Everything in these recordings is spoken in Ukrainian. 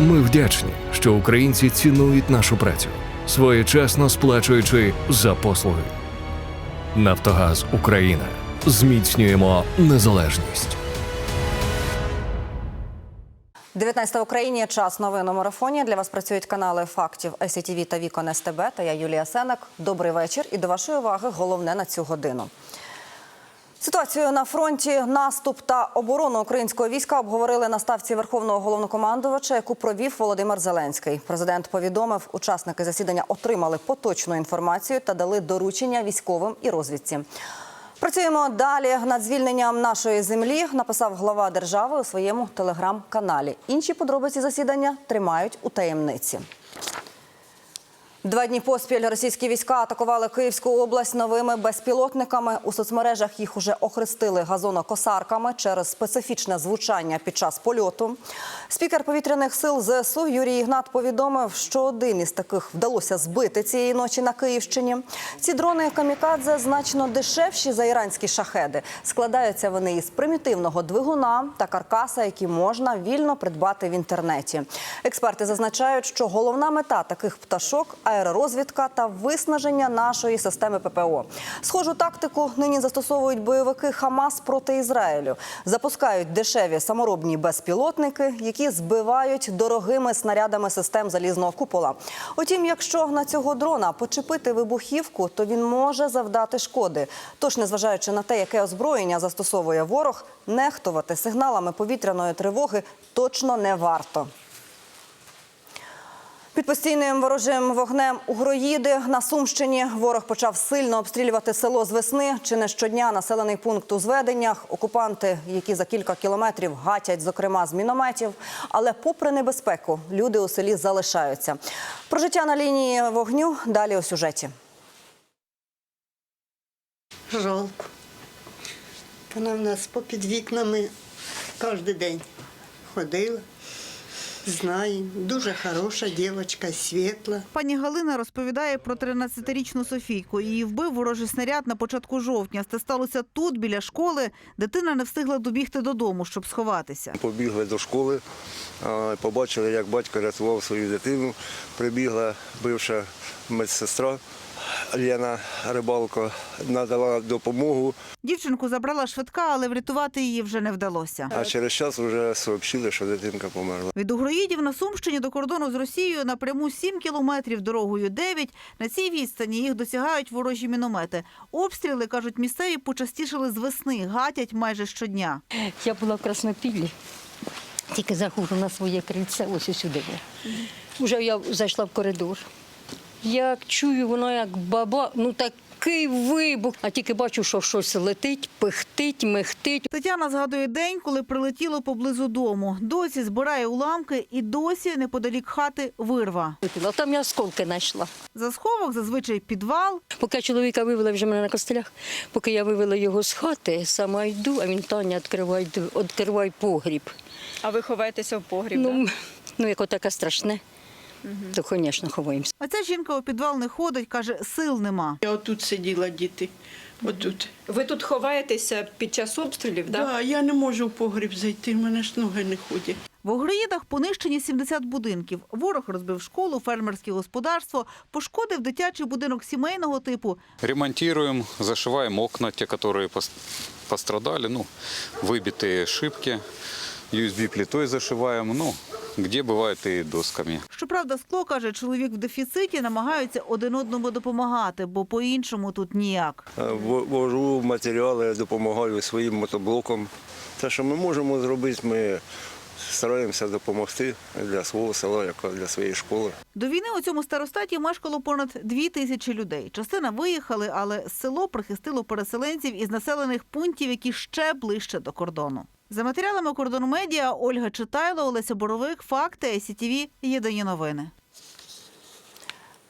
Ми вдячні, що українці цінують нашу працю, своєчасно сплачуючи за послуги. Нафтогаз Україна. Зміцнюємо незалежність. 19 в Україні час новин у марафоні. Для вас працюють канали фактів СІТВ та Вікон СТБ та я Юлія Сенак. Добрий вечір і до вашої уваги головне на цю годину. Ситуацію на фронті, наступ та оборону українського війська обговорили на ставці Верховного головнокомандувача, яку провів Володимир Зеленський. Президент повідомив, учасники засідання отримали поточну інформацію та дали доручення військовим і розвідці. Працюємо далі над звільненням нашої землі. Написав глава держави у своєму телеграм-каналі. Інші подробиці засідання тримають у таємниці. Два дні поспіль російські війська атакували Київську область новими безпілотниками. У соцмережах їх уже охрестили газонокосарками через специфічне звучання під час польоту. Спікер повітряних сил ЗСУ Юрій Ігнат повідомив, що один із таких вдалося збити цієї ночі на Київщині. Ці дрони камікадзе значно дешевші за іранські шахеди. Складаються вони із примітивного двигуна та каркаса, які можна вільно придбати в інтернеті. Експерти зазначають, що головна мета таких пташок аеророзвідка та виснаження нашої системи ППО. Схожу тактику нині застосовують бойовики Хамас проти Ізраїлю. Запускають дешеві саморобні безпілотники, які збивають дорогими снарядами систем залізного купола. Утім, якщо на цього дрона почепити вибухівку, то він може завдати шкоди. Тож, незважаючи на те, яке озброєння застосовує ворог, нехтувати сигналами повітряної тривоги точно не варто. Під постійним ворожим вогнем Угроїди на Сумщині ворог почав сильно обстрілювати село з весни. Чи не щодня населений пункт у зведеннях. Окупанти, які за кілька кілометрів гатять, зокрема з мінометів. Але, попри небезпеку, люди у селі залишаються. Про життя на лінії вогню далі у сюжеті. Жалко. Вона в нас попід вікнами кожен день ходила. Знаємо, дуже хороша дівчинка, світла. Пані Галина розповідає про 13-річну Софійку. Її вбив ворожий снаряд на початку жовтня. Це сталося тут, біля школи. Дитина не встигла добігти додому, щоб сховатися. Побігли до школи, побачили, як батько рятував свою дитину. Прибігла бивша медсестра Лена Рибалко, надала допомогу, Дівчинку забрала швидка, але врятувати її вже не вдалося. а через час вже сообщили, що дитинка померла. Від Угроїдів на Сумщині до кордону з Росією напряму 7 кілометрів, дорогою 9. На цій відстані їх досягають ворожі міномети. Обстріли, кажуть місцеві, почастішили з весни, гатять майже щодня. Я була в Краснопіллі, тільки заходжу на своє крильце, ось сюди. Уже я зайшла в коридор. Як чую, воно як баба, ну такий вибух. А тільки бачу, що щось летить, пихтить, мехтить. Тетяна згадує день, коли прилетіло поблизу дому. Досі збирає уламки і досі неподалік хати вирва. А там я осколки знайшла. За сховок зазвичай підвал. Поки чоловіка вивела вже мене на костелях, поки я вивела його з хати, сама йду, а він Таня, відкривай, дві- відкривай погріб. А ви ховаєтеся в погріб? да? Ну, ну як отаке страшне, то, звісно, ховаємося. А ця жінка у підвал не ходить, каже, сил нема. Я отут сиділа діти. Отут. Ви тут ховаєтеся під час обстрілів, Да? так? я не можу в погріб зайти, в мене ж ноги не ходять. В Огроїдах понищені 70 будинків. Ворог розбив школу, фермерське господарство, пошкодив дитячий будинок сімейного типу. Ремонтируем, зашиваем окна, те, которые пос- пострадали, ну, выбитые шибки, USB-плитой зашиваем, ну, где бывает и досками. Щоправда, скло, каже, чоловік в дефіциті, намагаються один одному допомагати, бо по-іншому тут ніяк. Е, Вожу матеріали, допомагаю своїм мотоблоком. Те, що ми можемо зробити, ми стараємося допомогти для свого села, як для своєї школи. До війни у цьому старостаті мешкало понад дві тисячі людей. Частина виїхали, але село прихистило переселенців із населених пунктів, які ще ближче до кордону. За матеріалами кордону медіа Ольга Читайло, Олеся Боровик, Факти, СІТІВІ, Єдині новини.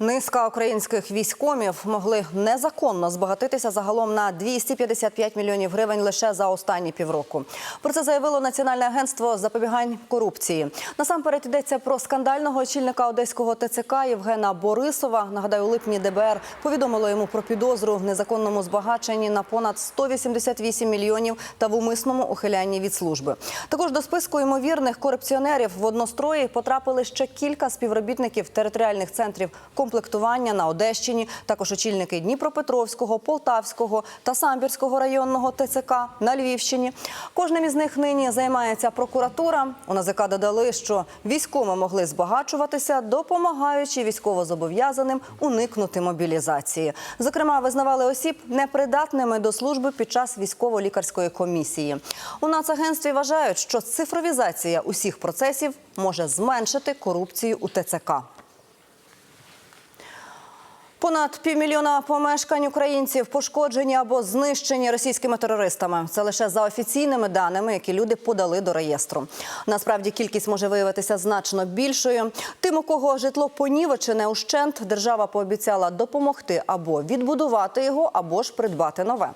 Низка українських військомів могли незаконно збагатитися загалом на 255 мільйонів гривень лише за останні півроку. Про це заявило Національне агентство запобігань корупції. Насамперед йдеться про скандального очільника одеського ТЦК Євгена Борисова. Нагадаю, у липні ДБР повідомило йому про підозру в незаконному збагаченні на понад 188 мільйонів та в умисному ухилянні від служби. Також до списку ймовірних корупціонерів в однострої потрапили ще кілька співробітників територіальних центрів комплектування на Одещині, також очільники Дніпропетровського, Полтавського та Самбірського районного ТЦК на Львівщині. Кожним із них нині займається прокуратура. У НАЗК додали, що військові могли збагачуватися, допомагаючи військовозобов'язаним уникнути мобілізації. Зокрема, визнавали осіб непридатними до служби під час військово-лікарської комісії. У Нацагентстві вважають, що цифровізація усіх процесів може зменшити корупцію у ТЦК. Понад півмільйона помешкань українців пошкоджені або знищені російськими терористами. Це лише за офіційними даними, які люди подали до реєстру. Насправді кількість може виявитися значно більшою. Тим, у кого житло понівечене ущент, держава пообіцяла допомогти або відбудувати його, або ж придбати нове.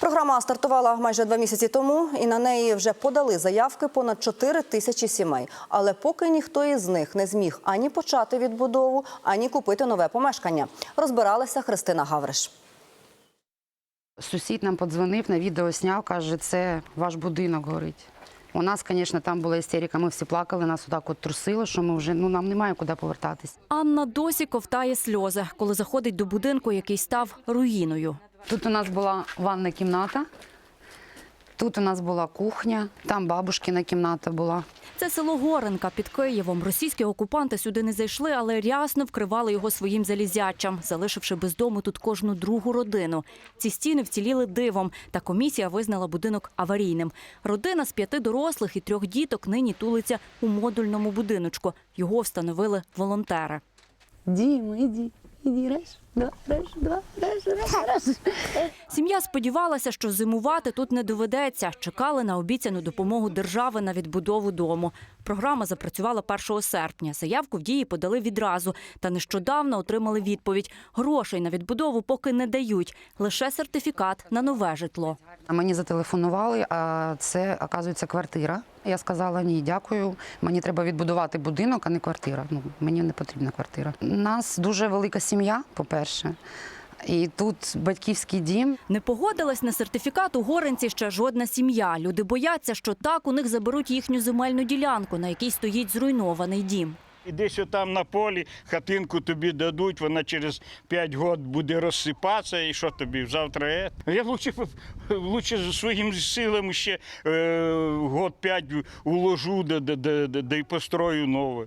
Програма стартувала майже два місяці тому, і на неї вже подали заявки понад 4 тисячі сімей. Але поки ніхто із них не зміг ані почати відбудову, ані купити нове помешкання. Розбиралася Христина Гавриш. Сусід нам подзвонив, на відео сняв, каже, це ваш будинок горить. У нас, звісно, там була істерика, ми всі плакали, нас отак от трусило, що ми вже ну нам немає куди повертатись. Анна досі ковтає сльози, коли заходить до будинку, який став руїною. Тут у нас була ванна кімната, тут у нас була кухня, там бабушкина кімната була. Це село Горенка під Києвом. Російські окупанти сюди не зайшли, але рясно вкривали його своїм залізячам, залишивши без дому тут кожну другу родину. Ці стіни вціліли дивом, та комісія визнала будинок аварійним. Родина з п'яти дорослих і трьох діток нині тулиться у модульному будиночку. Його встановили волонтери. Діма, іди, іди, раз, два, раз, два, раз, раз, раз. Сім'я сподівалася, що зимувати тут не доведеться. Чекали на обіцяну допомогу держави на відбудову дому. Програма запрацювала 1 серпня. Заявку в дії подали відразу. Та нещодавно отримали відповідь. Грошей на відбудову поки не дають. Лише сертифікат на нове житло. Мені зателефонували, а це, оказується, квартира. Я сказала, ні, дякую. Мені треба відбудувати будинок, а не квартира. Ну, мені не потрібна квартира. У нас дуже велика сім'я, по-перше. І тут батьківський дім. Не погодилась на сертифікат у Горенці ще жодна сім'я. Люди бояться, що так у них заберуть їхню земельну ділянку, на якій стоїть зруйнований дім. І десь там на полі хатинку тобі дадуть, вона через 5 років буде розсипатися, і що тобі завтра? Е? Я лучше, лучше своїм силами ще е, год 5 уложу, да, да, да, да, да й построю нове,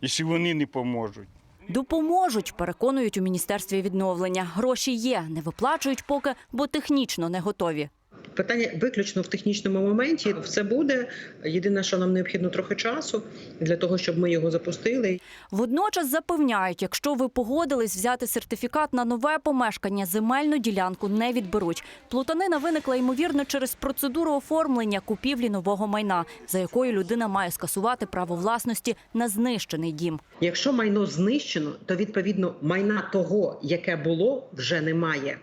якщо вони не поможуть. Допоможуть, переконують у міністерстві відновлення. Гроші є, не виплачують поки, бо технічно не готові. Питання виключно в технічному моменті. Все буде. Єдине, що нам необхідно трохи часу для того, щоб ми його запустили. Водночас запевняють, якщо ви погодились взяти сертифікат на нове помешкання, земельну ділянку не відберуть. Плутанина виникла ймовірно через процедуру оформлення купівлі нового майна, за якою людина має скасувати право власності на знищений дім. Якщо майно знищено, то відповідно майна того, яке було, вже немає.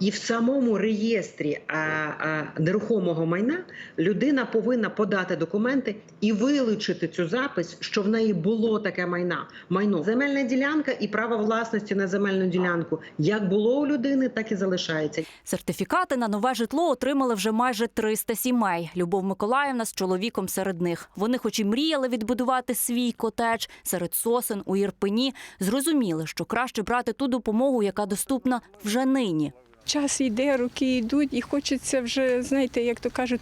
І в самому реєстрі а, а, нерухомого майна людина повинна подати документи і вилучити цю запис, що в неї було таке майна. Майно земельна ділянка і право власності на земельну ділянку як було у людини, так і залишається. Сертифікати на нове житло отримали вже майже 300 сімей. Любов Миколаївна з чоловіком серед них. Вони, хоч і мріяли відбудувати свій котедж серед сосен у Ірпені, зрозуміли, що краще брати ту допомогу, яка доступна вже нині. Час йде, роки йдуть, і хочеться вже, знаєте, як то кажуть,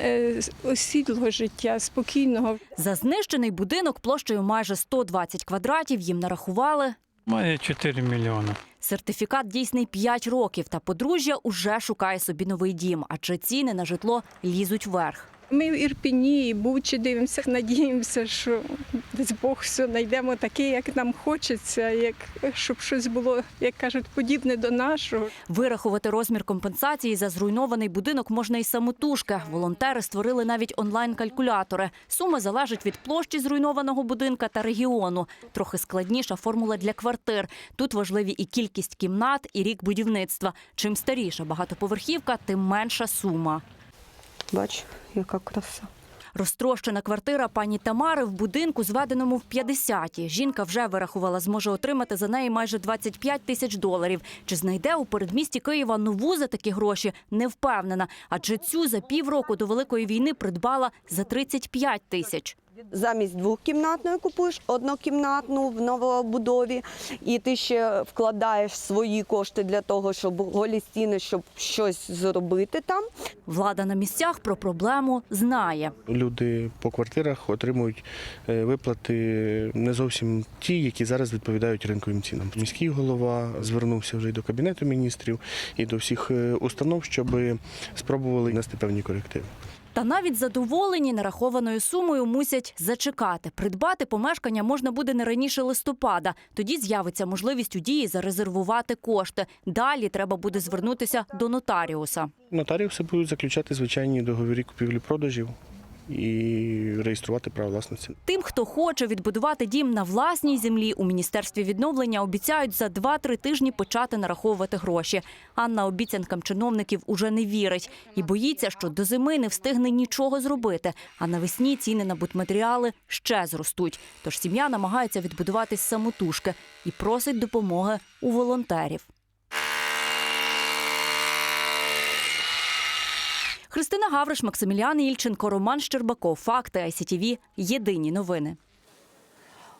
е, осідлого життя, спокійного. За знищений будинок площею майже 120 квадратів їм нарахували. Має 4 мільйони. Сертифікат дійсний 5 років, та подружжя уже шукає собі новий дім, адже ціни на житло лізуть вверх. Ми в Ірпіні і Бучі дивимося, надіємося, що десь Бог все знайдемо таке, як нам хочеться, як щоб щось було, як кажуть, подібне до нашого. Вирахувати розмір компенсації за зруйнований будинок можна і самотужки. Волонтери створили навіть онлайн-калькулятори. Сума залежить від площі зруйнованого будинка та регіону. Трохи складніша формула для квартир. Тут важливі і кількість кімнат, і рік будівництва. Чим старіша багатоповерхівка, тим менша сума. Бач, яка краса. Розтрощена квартира пані Тамари в будинку, зведеному в 50-ті. Жінка вже вирахувала, зможе отримати за неї майже 25 тисяч доларів. Чи знайде у передмісті Києва нову за такі гроші? Не впевнена. Адже цю за півроку до Великої війни придбала за 35 тисяч. Замість двохкімнатної купуєш однокімнатну в новобудові, і ти ще вкладаєш свої кошти для того, щоб голі стіни, щоб щось зробити там. Влада на місцях про проблему знає. Люди по квартирах отримують е, виплати не зовсім ті, які зараз відповідають ринковим цінам. Міський голова звернувся вже й до кабінету міністрів і до всіх е, установ, щоб спробували внести певні корективи. Та навіть задоволені нарахованою сумою мусять зачекати. Придбати помешкання можна буде не раніше листопада. Тоді з'явиться можливість у дії зарезервувати кошти. Далі треба буде звернутися до нотаріуса. Нотаріуси будуть заключати звичайні договори купівлі-продажів і реєструвати право власності. Тим, хто хоче відбудувати дім на власній землі, у міністерстві відновлення обіцяють за 2-3 тижні почати нараховувати гроші. Анна обіцянкам чиновників уже не вірить і боїться, що до зими не встигне нічого зробити. А навесні ціни на будматеріали ще зростуть. Тож сім'я намагається відбудуватись самотужки і просить допомоги у волонтерів. Христина Гавриш, Максимілян Ільченко, Роман Щербаков. Факти ICTV. Єдині новини.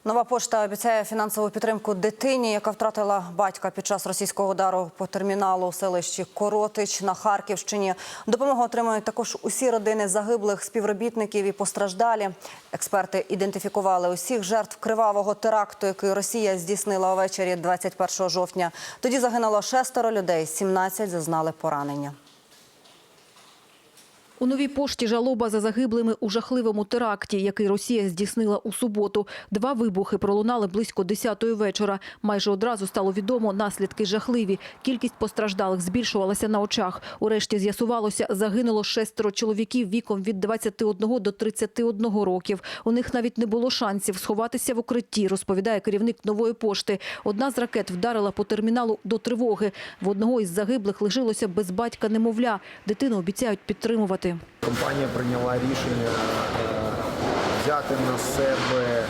Нова пошта обіцяє фінансову підтримку дитині, яка втратила батька під час російського удару по терміналу у селищі Коротич на Харківщині. Допомогу отримують також усі родини загиблих співробітників і постраждалі. Експерти ідентифікували усіх жертв кривавого теракту, який Росія здійснила увечері 21 жовтня. Тоді загинуло шестеро людей, 17 зазнали поранення. У новій пошті жалоба за загиблими у жахливому теракті, який Росія здійснила у суботу. Два вибухи пролунали близько 10-ї вечора. Майже одразу стало відомо, наслідки жахливі. Кількість постраждалих збільшувалася на очах. Урешті з'ясувалося, загинуло шестеро чоловіків віком від 21 до 31 років. У них навіть не було шансів сховатися в укритті, розповідає керівник нової пошти. Одна з ракет вдарила по терміналу до тривоги. В одного із загиблих лишилося без батька немовля. Дитину обіцяють підтримувати. Компанія прийняла рішення е, взяти на себе е,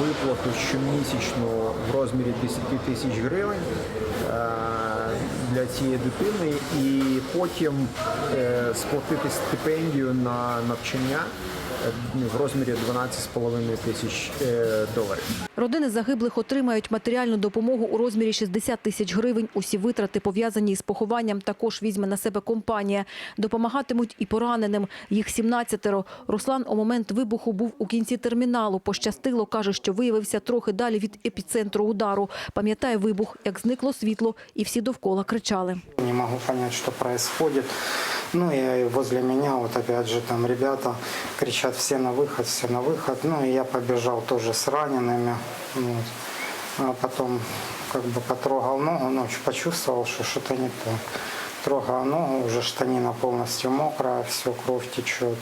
виплату щомісячну в розмірі 10 тисяч гривень е, для цієї дитини і потім сплатити стипендію на навчання в розмірі 12,5 тисяч е, доларів. Родини загиблих отримають матеріальну допомогу у розмірі 60 тисяч гривень. Усі витрати, пов'язані із похованням, також візьме на себе компанія. Допомагатимуть і пораненим. Їх 17-ро. Руслан у момент вибуху був у кінці терміналу. Пощастило, каже, що виявився трохи далі від епіцентру удару. Пам'ятає вибух, як зникло світло, і всі довкола кричали. Не могу понять, что происходит. Ну и возле меня вот опять же там ребята кричат все на выход, все на выход. Ну и я побежал тоже с ранеными. Вот. А потом как бы потрогал ногу, ну, почувствовал, что что-то не так. Трогал ногу, уже штанина полностью мокрая, все, кровь течет.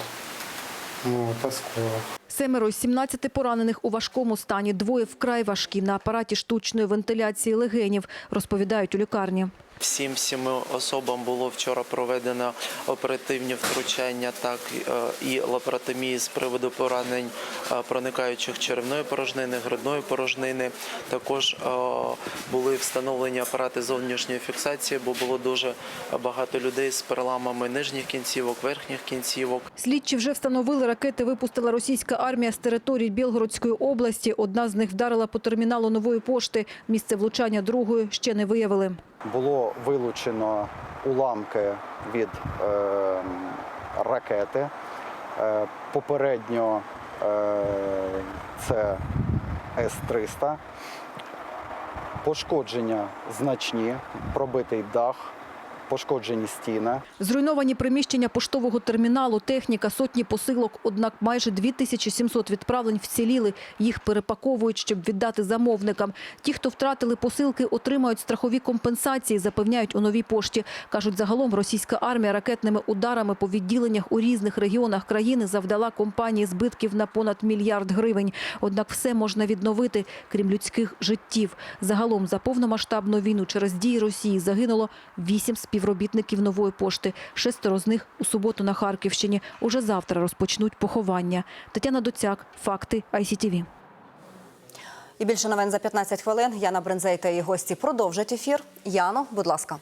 Вот, осколок. Семеро з 17 поранених у важкому стані. Двоє вкрай важкі на апараті штучної вентиляції легенів, розповідають у лікарні. Всім сіми особам було вчора проведено оперативні втручання, так е, і лапаротомії з приводу поранень е, проникаючих черевної порожнини, грудної порожнини. Також е, були встановлені апарати зовнішньої фіксації, бо було дуже багато людей з переламами нижніх кінцівок, верхніх кінцівок. Слідчі вже встановили, ракети випустила російська армія з території Білгородської області. Одна з них вдарила по терміналу нової пошти. Місце влучання другої ще не виявили. Було вилучено уламки від е, ракети. Е, попередньо е, це С-300. Пошкодження значні, пробитий дах, пошкоджені стіни. Зруйновані приміщення поштового терміналу, техніка, сотні посилок. Однак майже 2700 відправлень вціліли. Їх перепаковують, щоб віддати замовникам. Ті, хто втратили посилки, отримають страхові компенсації, запевняють у новій пошті. Кажуть, загалом російська армія ракетними ударами по відділеннях у різних регіонах країни завдала компанії збитків на понад мільярд гривень. Однак все можна відновити, крім людських життів. Загалом за повномасштабну війну через дії Росії загинуло вісім співробітників нової пошти. Шестеро з них у суботу на Харківщині. Уже завтра розпочнуть поховання. Тетяна Доцяк, факти ICTV. І більше новин за 15 хвилин. Яна Брензей та її гості продовжать ефір. Яно, будь ласка.